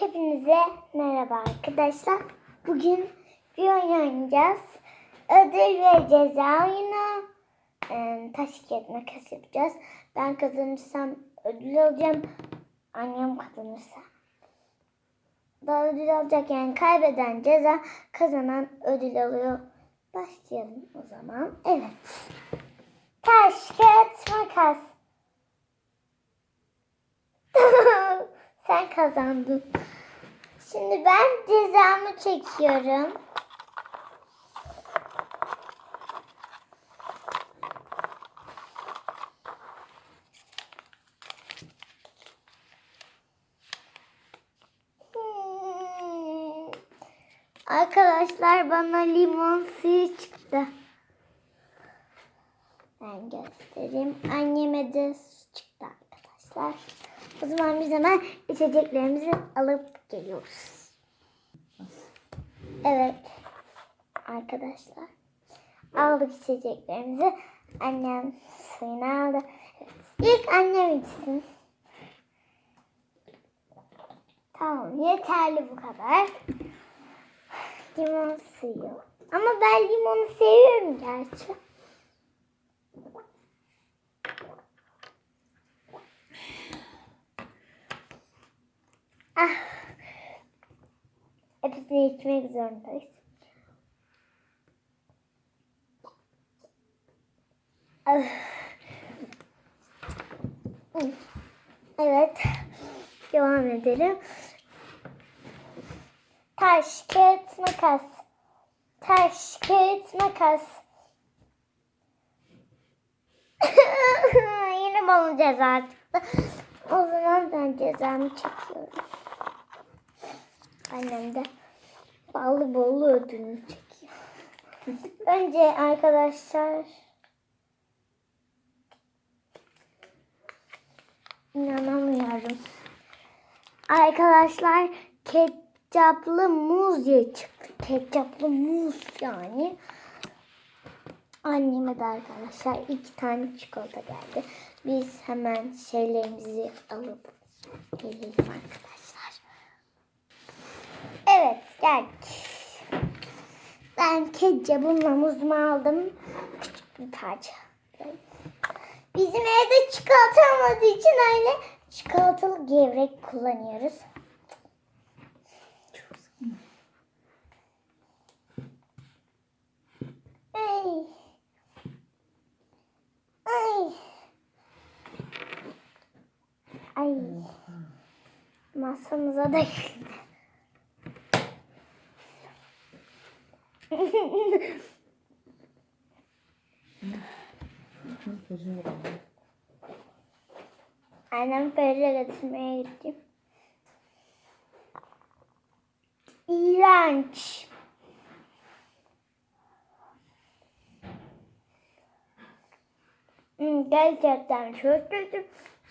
Hepinize merhaba arkadaşlar. Bugün bir oyun oynayacağız. Ödül ve ceza oyunu. Ee, taş kağıt makas yapacağız. Ben kazanırsam ödül alacağım. Annem kazanırsa da ödül alacak. Yani kaybeden ceza, kazanan ödül alıyor. Başlayalım o zaman. Evet. Taş, kağıt, makas. Sen kazandın. Şimdi ben cezamı çekiyorum. Hmm. Arkadaşlar bana limon suyu çıktı. Ben göstereyim. Anneme de su çıktı arkadaşlar. O zaman biz hemen içeceklerimizi alıp geliyoruz. Evet. Arkadaşlar. Aldık içeceklerimizi. Annem suyunu aldı. İlk annem içsin. Tamam yeterli bu kadar. Limon suyu. Ama ben limonu seviyorum gerçi. Hepsini içmek zorundayız. Evet. Devam edelim. Taş, kağıt, makas. Taş, kağıt, makas. Yine bana ceza çıktı. O zaman ben cezamı çekiyorum. Annem de ballı bollu ödülünü çekiyor. Önce arkadaşlar inanamıyorum. Arkadaşlar ketçaplı muz diye çıktı. Ketçaplı muz yani. Anneme de arkadaşlar iki tane çikolata geldi. Biz hemen şeylerimizi alıp gelelim arkadaşlar. Geldik. Ben ketçapımla muzumu aldım. Küçük bir parça. Bizim evde çikolata olmadığı için öyle çikolatalı gevrek kullanıyoruz. Ay. Ay. Ay. Masamıza da Annem böyle götürmeye gitti. İğrenç. Hmm, gerçekten çok kötü.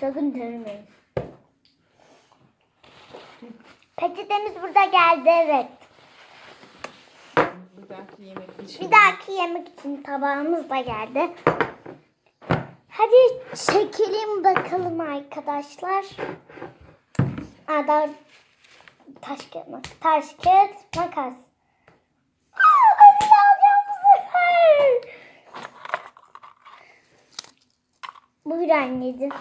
Sakın denemeyin. Peçetemiz burada geldi evet. Bir dahaki yemek için. Bir dahaki yemek için tabağımız da geldi. Hadi çekelim bakalım arkadaşlar. Aa, daha taş kağıt makas. Taş kağıt makas. Aa, ödül alacağım bu sefer. Buyur anneciğim.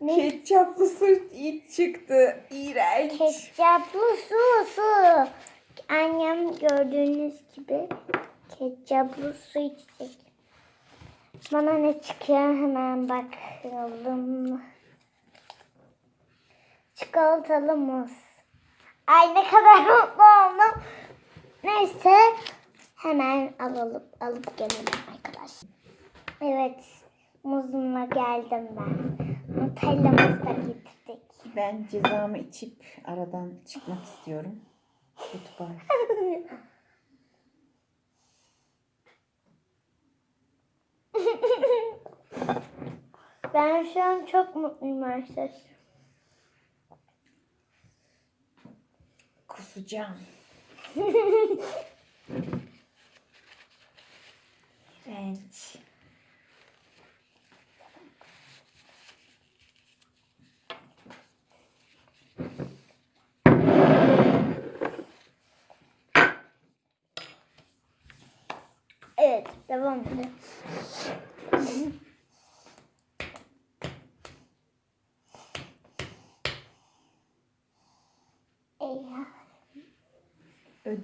Ne? Ketçaplı süt iç çıktı. İğrenç. Ketçaplı su su. Annem gördüğünüz gibi ketçaplı su içecek. Bana ne çıkıyor hemen bakalım. Çikolatalı muz. Ay ne kadar mutlu oldum. Neyse hemen alalım alıp gelelim arkadaşlar. Evet muzumla geldim ben. Nutella'mızı da getirdik. Ben cezamı içip aradan çıkmak istiyorum. Lütfen. Ben şu an çok mutluyum arkadaşlar. Kusacağım. evet. Evet, devam edelim.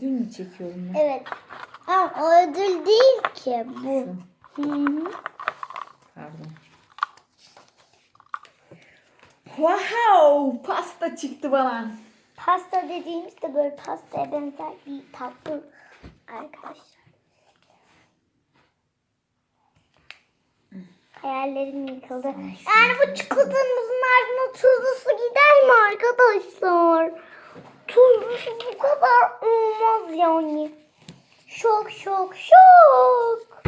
Ödül mü çekiyorum ben? Evet. Ama o ödül değil ki bu. Hı hı. Pardon. Wow! Pasta çıktı bana. Pasta dediğimizde böyle pastaya benzer bir tatlı arkadaşlar. Hayallerim yıkıldı. Yani bu çikolatamızın ardına tuzlu su gider mi arkadaşlar? Tuzlu su bu kadar olmaz yani. Şok şok şok.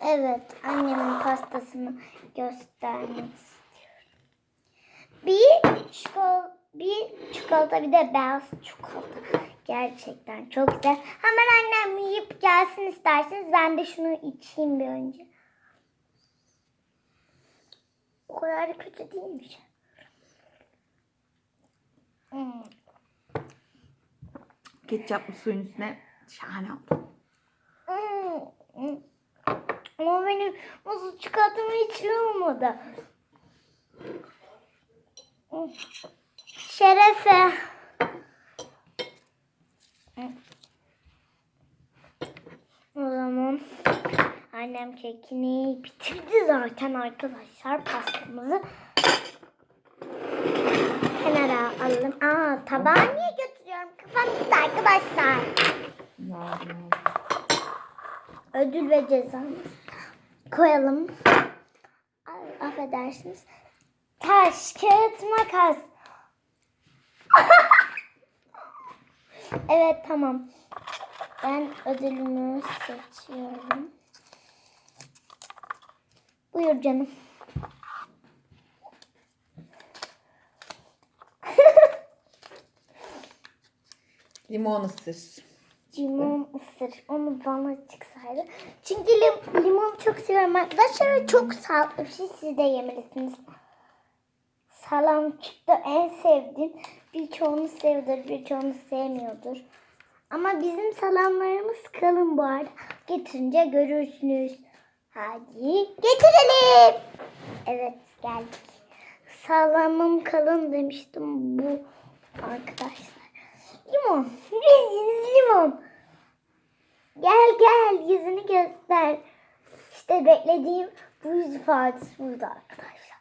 Evet annemin pastasını göstermek istiyorum. Bir çikolata, bir çikolata bir de beyaz çikolata. Gerçekten çok güzel. Hemen annem yiyip gelsin isterseniz. Ben de şunu içeyim bir önce. O kadar da kötü değilmiş. Hmm. Ketçaplı suyun üstüne şahane oldu. Hmm. Ama benim muzlu çikolatamı hiç olmadı. Şerefe. O zaman annem kekini bitirdi zaten arkadaşlar pastamızı. Alalım. Aa tabağı niye götürüyorum? Kafam arkadaşlar. Ödül ve cezamızı koyalım. Ay, affedersiniz. Taş, kağıt, makas. evet tamam. Ben ödülümü seçiyorum. Buyur canım. Limon ısır. Limon ısır. Onu bana çıksaydı. Çünkü lim, limon çok seviyorum arkadaşlar. Çok sağlıklı bir şey. Siz de yemelisiniz. Salam çıktı en sevdiğim. Birçoğunu seviyordur, birçoğunu sevmiyordur. Ama bizim salamlarımız kalın bu arada. Getirince görürsünüz. Hadi getirelim. Evet geldik. Salamım kalın demiştim bu arkadaşlar. Limon. Limon. Gel gel yüzünü göster. İşte beklediğim bu yüz ifadesi burada arkadaşlar.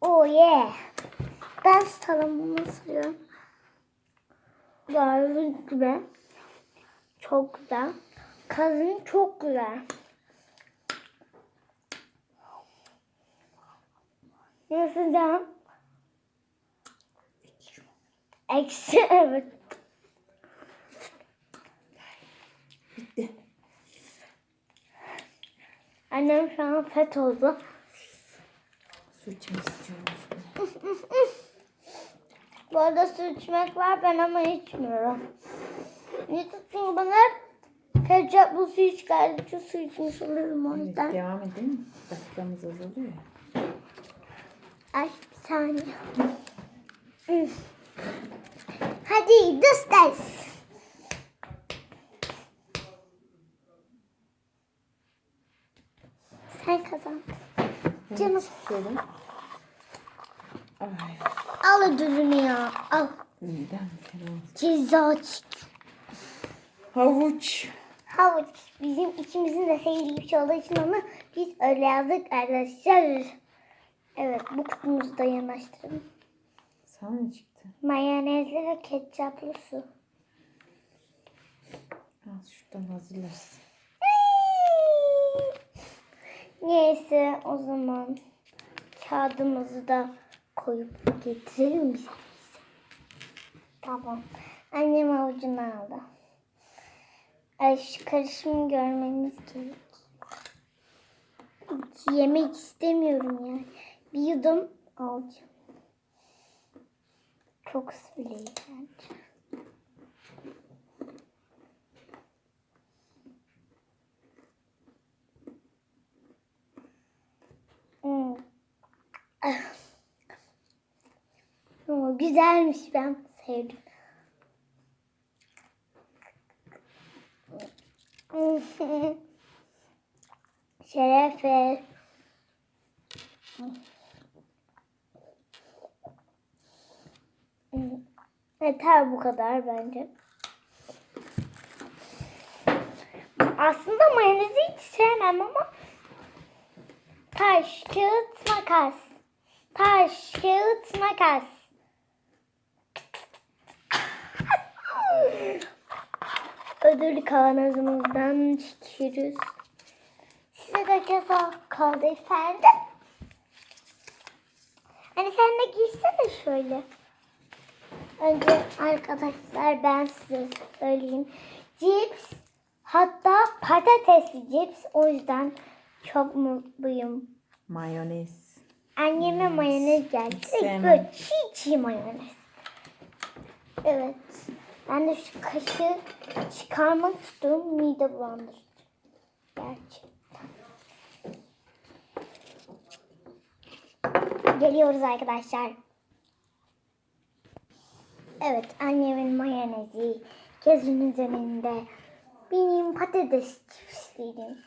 Oh yeah. Ben salamımı sürüyorum. Gördüğünüz gibi. Çok güzel. Kazın çok güzel. Nasıl canım? Eksi evet. Bitti. Annem şu an fet oldu. Su içmek istiyorum. Bu arada su içmek var ben ama içmiyorum. Niye çünkü bana hep ketçaplı su iç geldi. Şu su içmiş olurum o Evet, devam edelim. Dakikamız azalıyor ya. Ay bir saniye. Hadi dıstes. Sen kazandın. Canım. çıkalım. Ay, Al ödülünü ya. Al. fena. Ceza çık. Havuç. Havuç bizim ikimizin de sevdiği bir şey olduğu için onu biz öyle yazdık arkadaşlar. Evet bu kutumuzu da yanaştıralım. Sana ne çıktı? Mayonezli ve ketçaplı su. Al şuradan hazırlarsın. Neyse o zaman kağıdımızı da koyup getirelim bize. Tamam. Annem avucunu aldı. Ay şu karışımı görmeniz gerek. Hiç yemek istemiyorum yani. Bir yudum alacağım. Çok bile. Hmm. Ama güzelmiş ben sevdim. Şerefe. Yeter bu kadar bence. Aslında mayonezi hiç sevmem ama taş, kağıt, makas. Taş, kağıt, makas. Ödül kavanozumuzdan çekiyoruz. Size de ceza kaldı efendim. Hani sen de girsene şöyle. Önce arkadaşlar ben size söyleyeyim. Cips hatta patatesli cips o yüzden çok mutluyum. Mayonez. Anneme mayonez geldi. sevmem. böyle çiğ çiğ mayonez. Evet. Ben de şu kaşığı çıkarmak istiyorum. Mide bulandırıcı. Gerçekten. Geliyoruz arkadaşlar. Evet annemin mayonezi. Gözün üzerinde. Benim patates cipslerim.